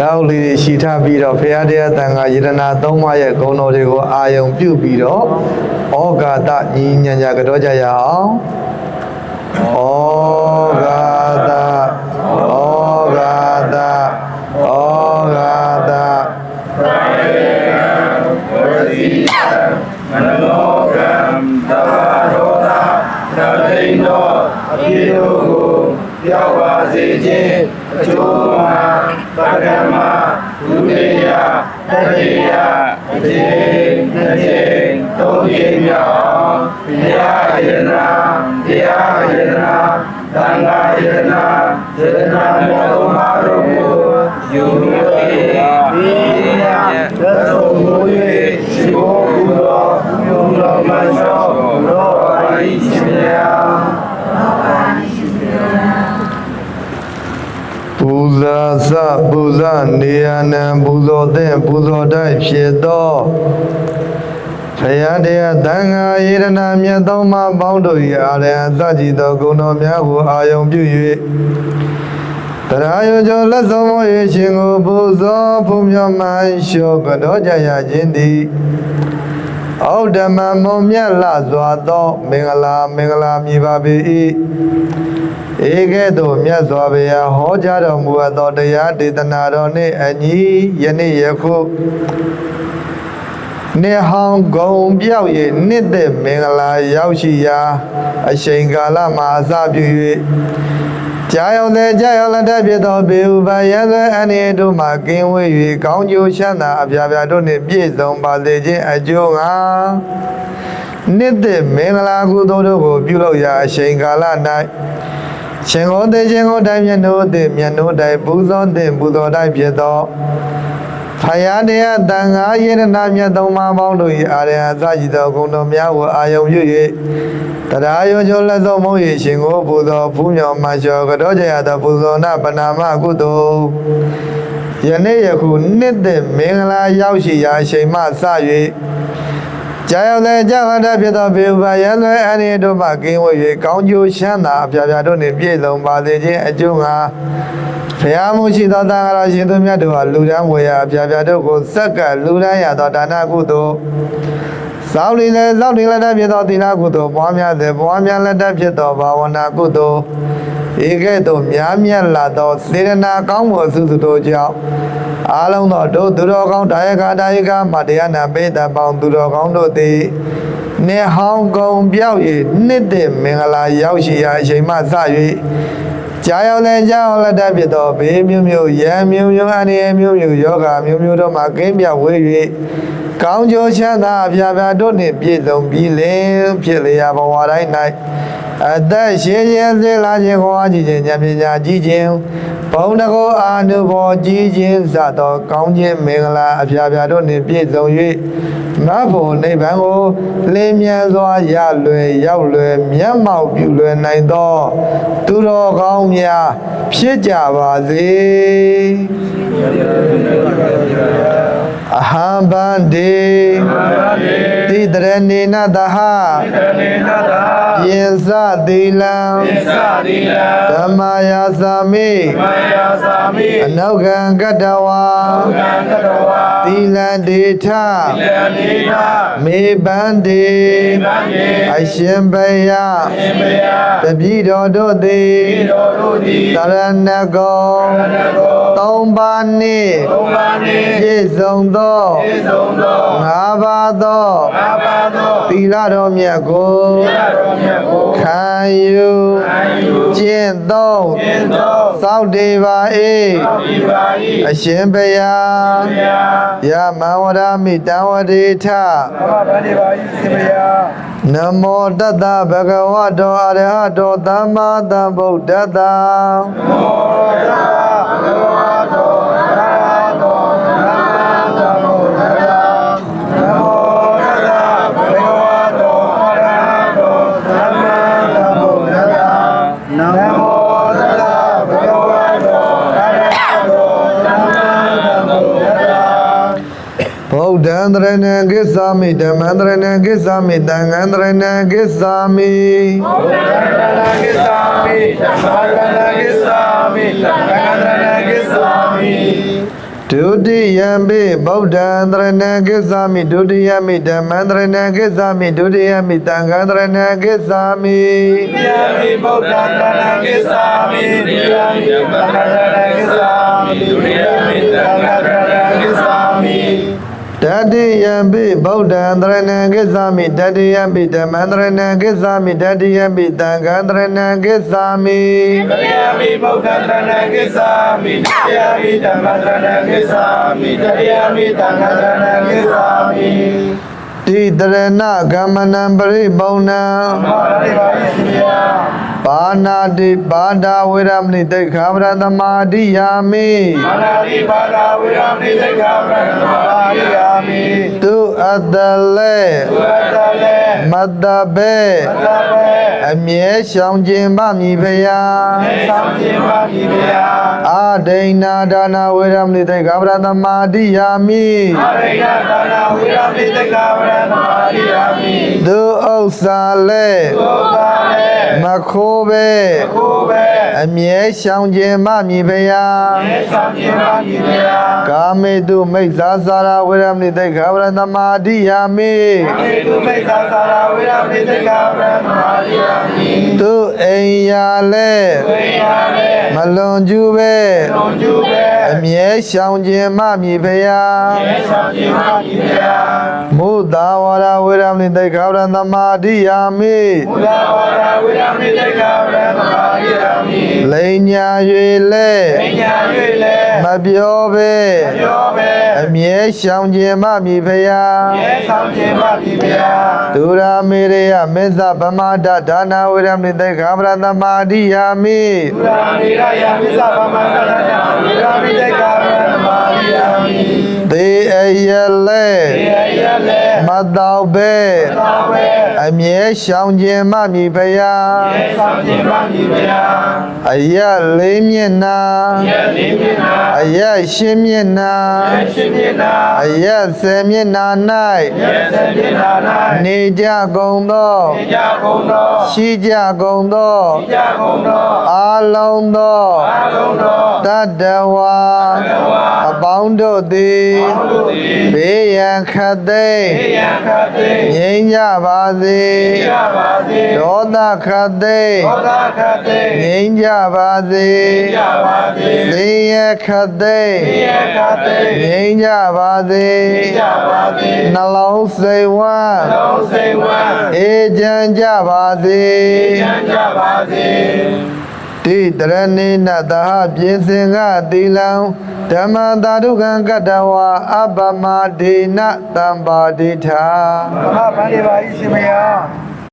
တောက်လေးတွေရှိထားပြီးတော့ဖရာတရားတန်ခါယရနာသုံးပါးရဲ့ဂုဏ်တော်တွေကိုအာယုံပြုပြီးတော့ဩဃာတညီညံ့ကြကြောကြရအောင်ဩ ပကမ္မဒုတိယတတိယအချိန်နှစ်ချိန်သုံးချိန်မြောက်ဘုရားယနာတရားယနာသံဃာယနာယနာတော်မှာတို့ကိုယူလို့ ပူဇာနေယနံပူဇော်တဲ့ပူဇော်တိုက်ဖြစ်သောဖယားတရားတန်ခါယေရနာမြတ်သောမပေါင်းတို့၏အာရဟံသကြည်သောဂုဏ်တော်များကိုအာယုံပြု၍တရားယုံကျော်လက်ဆုံးမ၍ရှင်ကိုပူဇော်ဖုံးမြတ်မှန်လျှောကတော်ကြရခြင်းသည်ဩဓမ္မမုံမြတ်လှစွာသော မင်္ဂလာမင်္ဂလာမြည်ပါပေ၏ ဧကဲ့သို့မြတ်စွာဘုရားဟောကြားတော်မူအပ်သောတရားဒေသနာတော်နှင့်အညီယနေ့ယခုနေဟောင်းဂုံပြောက်၍နှစ်သက်မင်္ဂလာရောက်ရှိရာ အချိန်ကာလမှာအစပြု၍ကြာရောက်တဲ့ကြာရောက်လက်ထက်ဖြစ်သောဘေဥပါယသွဲအန္တရာယ်တို့မှကင်းဝေး၍ကောင်းကျိုးချမ်းသာအပြားပြားတို့နှင့်ပြည့်စုံပါစေခြင်းအကျိုးငါနှစ်သက်မင်္ဂလာကုသိုလ်တို့ကိုပြုလုပ်ရာအချိန်ကာလ၌ ရှင်ကိုသေးခြင်းကိုတိုင်းမြတ်တို့သည်မြတ်တို့တိုင်းပူဇော်သည်ပူဇော်တိုင်းဖြစ်သောဖယားတရားတန်ခါယေရနာမြတ်သုံးပါးပေါင်းတို့၏အာရဟံသကြည်သောဂုဏ်တော်များကိုအာယုံပြု၍တရားရောကျော်လက်ဆုံးမုံ၏ရှင်ကိုပူဇော်ဖူးမြော်မှလျှော်ကြောကြရသောပူဇော်နာပနာမကုသိုလ်ယနေ့ယခုနှစ်သက်မင်္ဂလာရောက်ရှိရာအချိန်မှစ၍ ကြာရောက်တဲ့ကြာခတာဖြစ်သောဘေဥပါယံလွယ်အန္တရာယ်တို့မှကင်းဝေး၍ကောင်းကျိုးချမ်းသာအပြားပြားတို့နှင့်ပြည့်စုံပါစေခြင်းအကျိုးငါဘုရားမှုရှိသောသံဃာတော်ရှင်သူမြတ်တို့ဟာလူဒန်းဝေယအပြာပြာတို့ကိုစက္ကပ်လူဒန်းရသောဒါနကုသိုလ်စောင့်လီလည်းစောင့်တင်လက်တတ်ဖြစ်သောသီလကုသိုလ်ပွားများသည်ပွားများလက်တတ်ဖြစ်သောဘာဝနာကုသိုလ်ဧကဲ့သို့များမြတ်လာသောစေရနာကောင်းမှုအစုစုတို့ကြောင့် အားလုံးသောတို့သူတော်ကောင်းတာယကတာယကမတရားနာပိတပေါင်းသူတော်ကောင်းတို့သည်နေဟောင်းကုံပြောက်၍နှစ်သက်မင်္ဂလာရောက်ရှိရာအချိန်မှစ၍ကြာရောက်လဲကြာရောက်လက်တတ်ဖြစ်သောဘေးမျိုးမျိုးရံမျိုးမျိုးအန္တရာယ်မျိုးမျိုးယောဂမျိုးမျိုးတို့မှကင်းပြဝေး၍ကောင်းကျိုးချမ်းသာအပြာပြာတို့နှင့်ပြည့်စုံပြီးလင်ဖြစ်လျာဘဝတိုင်း၌ အသက်ရှင်ခြင်းစေလာခြင်းဟောကြည့်ခြင်းဉာဏ်ပညာကြည်ခြင်းဘုံတကောအာနုဘောကြည်ခြင်းစသောကောင်းခြင်းမင်္ဂလာအပြာပြာတို့နှင့်ပြည့်စုံ၍မဖို့နိဗ္ဗာန်ကိုလင်းမြန်စွာရလွယ်ရောက်လွယ်မျက်မှောက်ပြုလွယ်နိုင်သော သူတော်ကောင်းများဖြစ်ကြပါစေ အဟံဗန္တိတိတရဏေနတဟသေနတာယေသသီလံသစ္စာတိလဓမ္မာယာသာမိမယာသာမိအနုခံကတ္တဝါကံတတော်ဝါသီလံဒေထလံနေနာမေဗန္တိဗန္တိအရှင်ဘယရှင်မယာတပိတော်တို့သည်ဤတော်တို့သည်တရဏဂောရဏကို သုံးပါးနှင့်ဘုံပါနေပြည့်စုံသောပြည့်စုံသောငါးပါးသောဘာပါသောသီလတော်မြတ်ကိုရတော်မြတ်ကိုခံယူအာယုကျင့်သုံးကျင့်သောစောင့်တည်ပါ၏သောဒီပါ၏အရှင်ဘုရားဘုရားယမံဝရမိတံဝတိထဘာဗန္တိပါ၏ရှင်ဘုရားနမောတတ္တဗဂဝတောအရဟတောသမ္မာသမ္ဗုဒ္ဓတ္တမောတဘ ဒ္ဓံတရဏံကိစ္ဆာမိဓမ္မံတရဏံကိစ္ဆာမိသံဃံတရဏံကိစ္ဆာမိဘုရားရဏကိသာမိဓမ္မရဏကိသာမိသံဃာရဏကိသာမိဒုတိယံပိဗုဒ္ဓံတရဏံကိစ္ဆာမိဒုတိယမိဓမ္မံတရဏံကိစ္ဆာမိဒုတိယမိသံဃံတရဏံကိစ္ဆာမိဒုတိယမိဗုဒ္ဓံတဏ္ဍကိသာမိဒုတိယမိဓမ္မံတဏ္ဍကိသာမိဒုတိယမိသံဃံတဏ္ဍကိသာမိ တတိယံပိဗုဒ္ဓံတရဏံကိစ္ဆာမိတတိယပိဓမ္မံတရဏံကိစ္ဆာမိတတိယပိသံဃံတရဏံကိစ္ဆာမိတတိယမိဗုဒ္ဓံတဏ္ဍကိသာမိဒုတိယမိဓမ္မံတဏ္ဍကိသာမိတတိယမိသံဃံတဏ္ဍကိသာမိတိတရဏကမ္မနံပရိပုံဏံမောရိပါယစီယ ပါဏာတိပါဒဝေရမဏိတိခာဗရသမာတိယာမိမာနာတိပါဒဝေရမိတေကဗရဏမာရိယာမိသူအတ္တလေသုအတလေမတ္တဘေသဗ္ဗေအမြဲရှောင်ခြင်းမမည်ဖရာသေဆောင်ခြင်းပါမိဗျာအာဒိဏဒါနာဝေရမဏိတိခာဗရသမာတိယာမိအရိယဒါနာဝိရမိတေကဗရဏမာရိယာမိသူဥစ္စာလေသုသာလေ မခိုးပဲကိုပဲအမြဲရှောင်ခြင်းမမည်ဖရာသေဆောင်ခြင်းပါမိဗျာကာမေတုမိစ္ဆာစာရဝေရမဏိတိခာဗရသမာတိယာမိအမေတုမိစ္ဆာသာရဝိရမိတေကဗရဏမာရိယာမိသူအိမ်ယာလေဝိယာလေ မလွန်ကျူးပဲလွန်ကျူပဲအမြဲရှောင်ခြင်းမမည်ဖရာသေဆောင်ခြင်းပါမိဗျာမုသာဝရဝေရမဏိတိခာဗရသမာတိယာမိဘုရားဝါဒဝိရမိတေကဗရဏမာရိယာမိလိန်ညာ၍လေပညာ၍လေမပြောပဲပြောပဲအမြဲရှောင်ခြင်းမမည်ဖရာသေဆောင်ခြင်းပါမိဗျာဒုရာ မေရယမေဇဗမဒဒါနာဝေရမဏိတိခာဗရသမာတိယာမိသုရာမေရယမိသဗမန္တနာဝိရမိတေကဗရဏမာရိယာမိသေအယလေသေယလေမ တော်ပဲသောဝေအမြဲရှောင်ခြင်းမမည်ဖရာသေဆောင်ခြင်းပါမိဗျာအယလေးမျက်နာယတိမြနာအယရှင်းမျက်နာယရှိမြနာအယဆယ်မျက်နာယသတိနာနာ၌နေကြကုန်သောေကြကုန်သောရှိကြကုန်သောကြကုန်သောအာလုံးသောအာလုံးသောတတ္တဝါအပေါင်းတို့သည်ဘုဒ္ဓေဘေးရန်ခတ်သိမ်းေယံခတေငြိမ်းကြပါစေရပါစေဒေါသခတ်သိမ်းသောတာခတေငြိမ်းကြပါစေရပါစေသေရခတ်သိမ်းေယံခတေငြိမ်းကြပါစေရပါစေနှလုံးစိတ်ဝမ်းသောစေဝံအေးချမ်းကြပါစေယံကြပါစေ တိတရဏိနသဟပြေစင်ကသီလံဓမ္မသာဓုကံကတ္တဝါအပမဒေနတံပါတိထာမဟာဗန္ဒီပါဤရှင်မယ